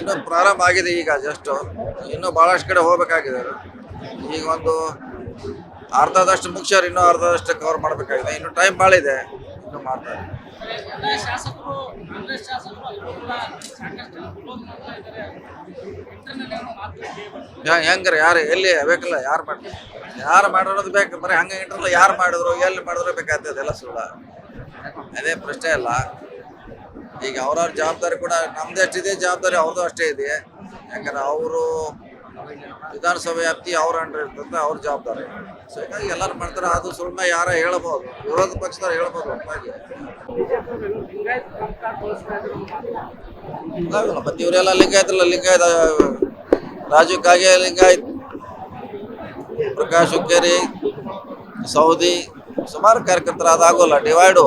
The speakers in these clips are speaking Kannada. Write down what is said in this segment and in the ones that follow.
ಇನ್ನೂ ಪ್ರಾರಂಭ ಆಗಿದೆ ಈಗ ಜಸ್ಟು ಇನ್ನೂ ಭಾಳಷ್ಟು ಕಡೆ ಹೋಗಬೇಕಾಗಿದೆ. ಈಗ ಒಂದು ಅರ್ಧದಷ್ಟು ಮುಗಿಸ್ಯಾರ ಇನ್ನೂ ಅರ್ಧದಷ್ಟು ಕವರ್ ಮಾಡಬೇಕಾಗಿದೆ. ಇನ್ನು ಟೈಮ್ ಭಾಳ ಇದೆ. ಇನ್ನು ಮಾಡ್ತಾರೆ. ಹೆಂಗ್ರಿ ಯಾರು ಎಲ್ಲಿ ಬೇಕಲ್ಲ ಯಾರು ಮಾಡ್ತಾರೆ ಯಾರು ಮಾಡಿರೋದು ಬೇಕು ಬರೀ ಹಂಗೆ ಇಂಟ್ರಲ್ಲ ಯಾರು ಮಾಡಿದ್ರು ಎಲ್ಲಿ ಮಾಡಿದ್ರು ಬೇಕಾಗ್ತದೆ ಎಲ್ಲ ಸುಳ್ಳ. ಅದೇ ಪ್ರಶ್ನೆ ಅಲ್ಲ. ಈಗ ಅವ್ರವ್ರ ಜವಾಬ್ದಾರಿ ಕೂಡ ನಮ್ದು ಎಷ್ಟಿದೆ ಜವಾಬ್ದಾರಿ ಅವ್ರದ್ದು ಅಷ್ಟೇ ಇದೆ. ಯಾಕಂದ್ರೆ ಅವರು ವಿಧಾನಸಭೆ ವ್ಯಾಪ್ತಿ ಅವ್ರ ಅಂಡ್ರೆ ಇರ್ತಂದ್ರೆ ಅವ್ರ ಜವಾಬ್ದಾರಿ. ಸೊ ಹೀಗಾಗಿ ಎಲ್ಲರೂ ಮಾಡ್ತಾರೆ, ಅದು ಸುಳ್ಳ ಯಾರ ಹೇಳ್ಬೋದು. ವಿರೋಧ ಪಕ್ಷದವ್ರು ಹೇಳ್ಬೋದು ಗೊತ್ತಾಗಲ್ಲ ಮತ್ತೆ ಇವರೆಲ್ಲ ಲಿಂಗಾಯತಲ್ಲ ಲಿಂಗಾಯತ ರಾಜು ಕಾಗೆ ಲಿಂಗಾಯತ್, ಪ್ರಕಾಶ್ ಹುಕ್ಕೇರಿ, ಸೌದಿ, ಸುಮಾರು ಕಾರ್ಯಕರ್ತರು ಅದಾಗೋಲ್ಲ, ಡಿವೈಡು.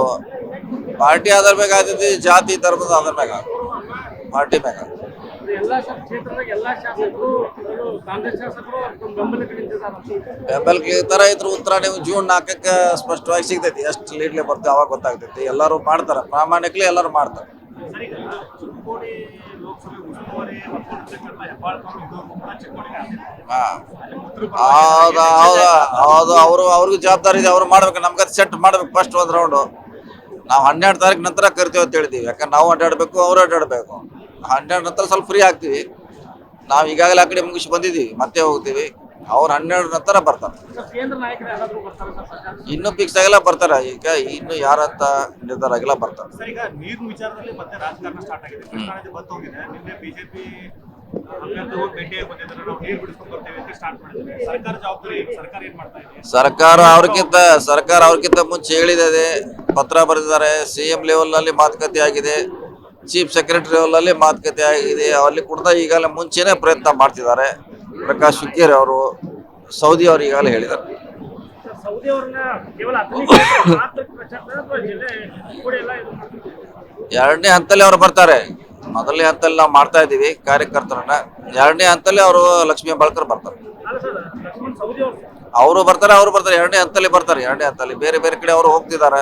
ಪಾರ್ಟಿ ಆಧಾರ ಮ್ಯಾಗ ಆಗ್ತೈತಿ ಜಾತಿ, ಧರ್ಮದ ಆಧಾರ ಮ್ಯಾಗ ಪಾರ್ಟಿ ಮ್ಯಾಗ. ಬೆಂಬಲಕ್ಕೆ ಈ ಇದ್ರ ಉತ್ತರ ನೀವು ಜೂನ್ ನಾಲ್ಕಕ್ಕೆ ಸ್ಪಷ್ಟವಾಗಿ ಸಿಗ್ತೈತಿ. ಎಷ್ಟು ಲೀಡ್ಲಿ ಬರ್ತದೆ ಅವಾಗ ಗೊತ್ತಾಗ್ತೈತಿ. ಎಲ್ಲರೂ ಮಾಡ್ತಾರೆ. ಪ್ರಾಮಾಣಿಕಲಿ ಎಲ್ಲರೂ ಮಾಡ್ತಾರೆ. ಹೌದಾ ಹೌದಾ, ಹೌದು. ಅವರು, ಅವ್ರಿಗೂ ಜವಾಬ್ದಾರಿ ಇದೆ. ಅವ್ರು ಮಾಡ್ಬೇಕು. ನಮ್ಗೆ ಸೆಟ್ ಮಾಡ್ಬೇಕು ಫಸ್ಟ್ ಒಂದು ರೌಂಡು ನಾವು ಹನ್ನೆರಡು ತಾರೀಕು ನಂತರ ಕರಿತೀವಿ ಅಂತ ಹೇಳಿದೀವಿ. ಯಾಕಂದ್ರೆ ನಾವು ಅಡ್ಡಾಡಬೇಕು ಅವ್ರು ಅಡ್ಡಾಡಬೇಕು. ಹನ್ನೆರಡು ನಂತರ ಸ್ವಲ್ಪ ಫ್ರೀ ಆಗ್ತೀವಿ. ನಾವು ಈಗಾಗಲೇ ಆ ಕಡೆ ಮುಗಿಸಿ ಬಂದಿದ್ದೀವಿ ಮತ್ತೆ ಹೋಗ್ತೀವಿ. ಅವ್ರು ಹನ್ನೆರಡು ನಂತರ ಬರ್ತಾರೆ. ಇನ್ನೂ ಫಿಕ್ಸ್ ಆಗಿಲ್ಲ ಬರ್ತಾರೆ. ಈಗ ಇನ್ನು ಯಾರಂತ ನಿರ್ಧಾರ ಆಗಿಲ್ಲ ಬರ್ತಾರೆ. ಸರ್ಕಾರ ಅವ್ರಕ್ಕಿಂತ ಸರ್ಕಾರ ಅವ್ರಿಗಿಂತ ಸರ್ಕಾರ ಅವ್ರಿಗಿಂತ ಮುಂಚೆ ಹೇಳಿದೆ ಪತ್ರ ಬರೆದಿದ್ದಾರೆ. ಸಿ ಎಂ ಲೆವೆಲ್ನಲ್ಲಿ ಮಾತುಕತೆ ಆಗಿದೆ. ಚೀಫ್ ಸೆಕ್ರೆಟರಿ ಲೆವೆಲಲ್ಲಿ ಮಾತುಕತೆ ಆಗಿದೆ. ಅಲ್ಲಿ ಕೂಡ ಈಗಾಗಲೇ ಮುಂಚೆನೇ ಪ್ರಯತ್ನ ಮಾಡ್ತಿದ್ದಾರೆ. ಪ್ರಕಾಶ್ ಹುಕ್ಕೇರಿ ಅವರು ಸೌದಿ ಅವರು ಈಗಾಗಲೇ ಹೇಳಿದ್ದಾರೆ. ಎರಡನೇ ಹಂತಲ್ಲಿ ಅವರು ಬರ್ತಾರೆ. ಮೊದಲನೇ ಹಂತಲ್ಲಿ ನಾವು ಮಾಡ್ತಾ ಇದ್ದೀವಿ ಕಾರ್ಯಕರ್ತರನ್ನ. ಎರಡನೇ ಹಂತಲ್ಲಿ ಅವರು ಲಕ್ಷ್ಮೀ ಬಾಳ್ಕರ್ ಬರ್ತಾರೆ. ಅವರು ಬರ್ತಾರೆ ಅವರು ಬರ್ತಾರೆ. ಎರಡನೇ ಹಂತಲ್ಲಿ ಬರ್ತಾರೆ. ಎರಡನೇ ಹಂತಲ್ಲಿ ಬೇರೆ ಬೇರೆ ಕಡೆ ಅವರು ಹೋಗ್ತಿದ್ದಾರೆ.